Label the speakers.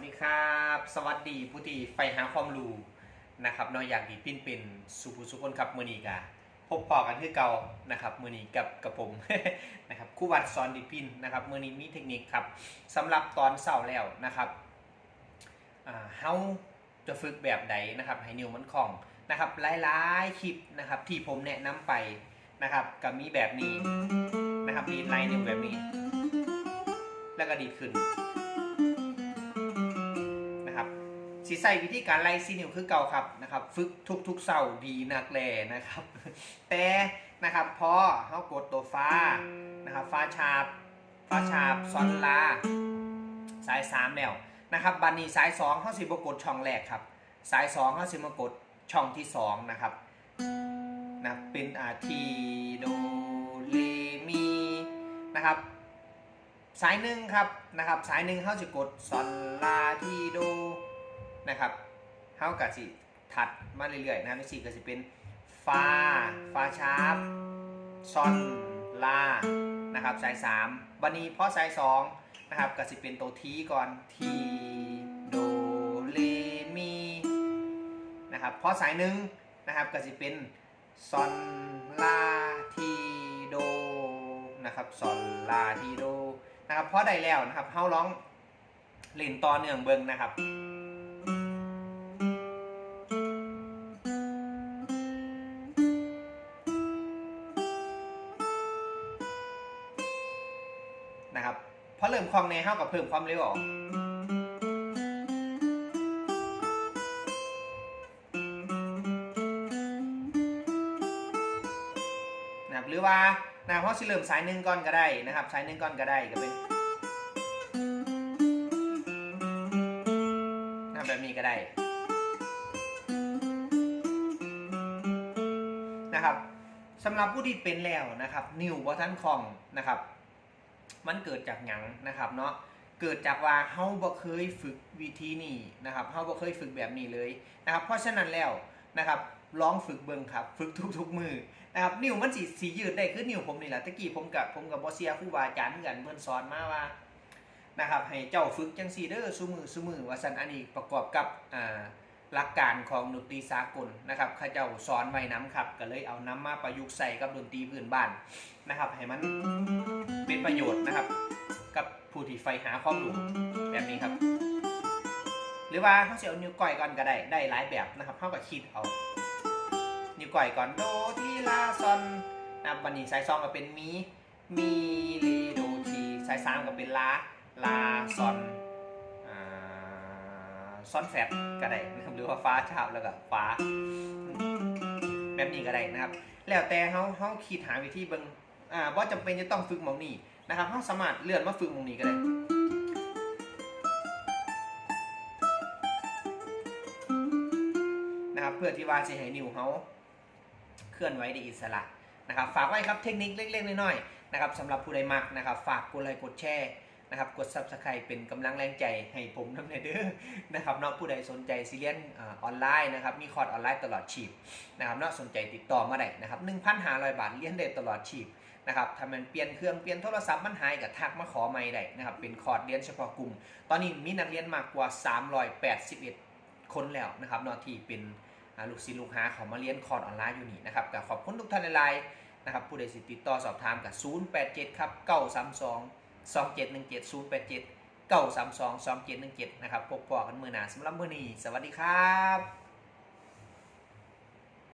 Speaker 1: ัสดีผู้ที่ใฝ่หาความรู้นะครับนาะอยากดีปิ้นเป็นสุภุสุคนครับมือนีกาพบพอกันคือเก่านะครับมือนีกับกับผมนะครับคู่วัดสอนดีปิ้นนะครับมือนีมีเทคนิคครับสำหรับตอนเสาร์แล้วนะครับเฮาจะฝึกแบบใดนะครับให้นิ้วมันคล่องนะครับหลายๆคลิปนะครับที่ผมแนะนำไปนะครับก็มีแบบนี้นะครับดีดไลน์นิ้วแบบนี้ แล้วก็ดีดขึ้น สีใส่วิธีการไล่ซีนิวคือเก่าครับนะครับ ฝึกทุกทุกเสาร์ดีนักแลนะครับ แต่นะครับพอเขากดตัวฟ้านะครับฟ้าชาบฟ้าชาบซอนลาสายสามแล้วนะครับบันนี้สายสองเขาสิบกดช่องแรกครับ สายสองเขาสิมากดช่องที่สองนะครับนะเป็นอาทีโดเรมีนะครับ สายหนึ่งครับนะครับ สายหนึ่งเขาจะกดซอนลาทีโด นะครับเขากับสิถัดมาเรื่อยๆนะไม่สิก็จะเป็นฟาฟาชาร์ปซอนลานะครับสายสามบันนี้พอสายสองนะครับก็จะเป็นตัวทีก่อนทีโดเรมีนะครับพอสายหนึ่งนะครับก็จะเป็นซอนลาทีโดนะครับซอนลาทีโดนะครับพอได้แล้วนะครับเฮาร้องเล่นต่อเนื่องเบิงนะครับ นะครับพอเริ่มคล่องในเฮากับเพิ่มความเร็วออกนะครับหรือว่านะเพราะสิเริ่มสายหนึ่งก่อนก็ได้นะครับสายหนึ่งก่อนก็ได้ก็เป็นนะแบบนี้ก็ได้นะครับสำหรับผู้ที่เป็นแล้วนะครับ นิ้วบ่ทันคล่องนะครับ มันเกิดจากหยังนะครับเนาะเกิดจากว่าเฮาบ่เคยฝึกวิธีนี้นะครับเฮาบ่เคยฝึกแบบนี้เลยนะครับ เพราะฉะนั้นแล้วนะครับลองฝึกเบิ่งครับ ฝึกทุกๆมือนะครับนิ้วมันสิสียืดได้คือนิ้วผมนี่แหละตะกี้ผมกับผมกับบ่เสียครูบาอาจารย์เหมือนกันเพิ่นสอนมาว่านะครับให้เจ้าฝึกจังซีเด้อซุมือซุมือว่าซั่นอันนี้ประกอบกับอ่า หลักการของดนตรีสากลนะครับเขาเจ้าสอนไว้น้ำครับ ก็เลยเอาน้ำมาประยุกต์ใส่กับดนตรีพื้นบ้านนะครับ ให้มันเป็นประโยชน์นะครับ กับผู้ที่ใฝ่หาความรู้แบบนี้ครับ หรือว่าเขาจะเอานิ้วก้อยก่อนก็ได้ได้หลายแบบนะครับเขาก็คิดเอานิ้วก้อยก่อนโดทีลาซอนนะครับวันนี้สายซองก็เป็นมีมีรีโดทีสายสามก็เป็นลาลาซอน ซ้อนแฟตก็ได้นะครับหรือว่าฟ้าชาบแล้วก็ฟ้า แบบนี้ก็ได้นะครับ แล้วแต่เขาเขาคิดหาวิธีเบิ่งอ่าว่าจำเป็นจะต้องฝึกมองนี้นะครับเขาสามารถเลื่อนมาฝึกมองนี้ก็ได้นะครับเพื่อที่ว่าจะให้นิ้วเขาเคลื่อนไหวได้อิสระนะครับ ฝากไว้ครับเทคนิคเล็กๆน้อยๆนะครับสำหรับผู้ใดมักนะครับ ฝากกดไลค์กดแชร์ นะครับกด subscribe เป็นกำลังแรงใจให้ผมน้ำเนเด้อนะครับเนอกผู้ใดสนใจซีเรียนออนไลน์นะครับมีคอร์สออนไลน์ตลอดชีพนะครับเนอกสนใจติดต่อมาได้นะครับ1,500 บาทเรียนได้ตลอดชีพนะครับถ้ามันเปลี่ยนเครื่องเปลี่ยนโทรศัพท์มันหายกับทักมาขอไม่ได้นะครับเป็นคอร์สเรียนเฉพาะกลุ่ม ตอนนี้มีนักเรียนมากกว่า 381 คนแล้วนะครับเนอที่เป็นลูกศิษย์ลูกหาเขามาเรียนคอร์สออนไลน์อยู่นี่นะครับก็ขอบคุณทุกท่านในไลน์นะครับผู้ใดสิติดต่อสอบถามกับ087ครับ932 2717 087 932 2717 นะครับพบปอกันมือหนาสำหรับมือนี้ สวัสดีครับ